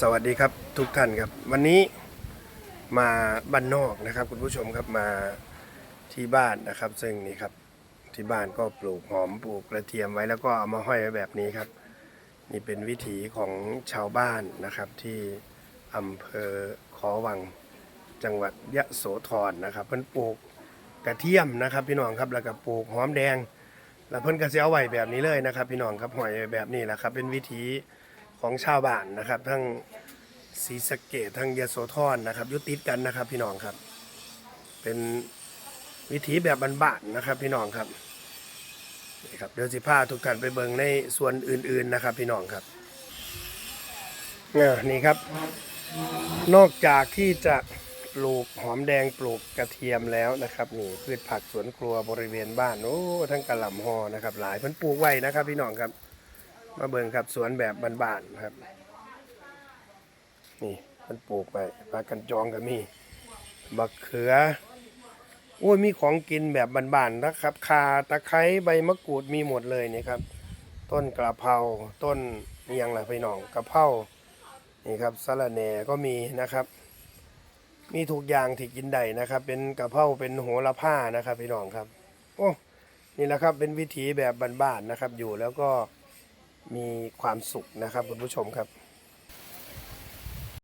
สวัสดีครับทุกท่านครับ วันนี้มาบ้านนอกนะครับคุณผู้ชมครับมาที่บ้านนะครับ ซึ่งนี่ครับที่บ้านก็ปลูกหอมปลูกกระเทียมไว้แล้วก็เอามาห้อยไว้แบบนี้ครับ นี่เป็นวิถีของชาวบ้านนะครับที่อำเภอขอวังจังหวัดยะโสธรนะครับเพิ่นปลูกกระเทียมนะครับ พี่น้องครับแล้วก็ปลูกหอมแดง แล้วเพิ่นก็สิเอาไว้แบบนี้เลยนะครับ พี่น้องครับห้อยไว้แบบนี้แหละครับ เป็นวิถี ของชาวบ้านนะครับ ทั้งศรีสะเกดทั้งยโสธรนะครับยุติดกันนะครับพี่น้องครับ เป็นวิถีแบบบ้านๆนะครับพี่น้องครับนี่ครับเดี๋ยวสิพาทุกท่านไปเบิ่งในส่วนอื่นๆนะครับ พี่น้องครับนี่ครับ นอกจากที่จะปลูกหอมแดงปลูกกระเทียมแล้วนะครับนี่พืชผักสวนครัวบริเวณบ้านโอ้ทั้งกระหล่ำฮอนะครับ หลายเพิ่นปลูกไว้นะครับ พี่น้องครับ มาเบิ่งครับสวนแบบบ้านๆครับ นี่มันปลูกไว้ปลากันจองก็มีบักเขือโอ้ยมีของกินแบบบ้านๆนะครับคาตะไคร้ใบมะกรูดมีหมดเลยนี่ครับ ต้นกระเพราต้นนี่ยังล่ะพี่น้องกระเพรานี่ครับสะระแหน่ก็มีนะครับ มีทุกอย่างที่กินได้นะครับ เป็นกระเพราเป็นโหระพานะครับพี่น้องครับ โอ้นี่แหละครับเป็นวิถีแบบบ้านๆนะครับ อยู่แล้วก็ มีความสุขนะครับคุณผู้ชมครับ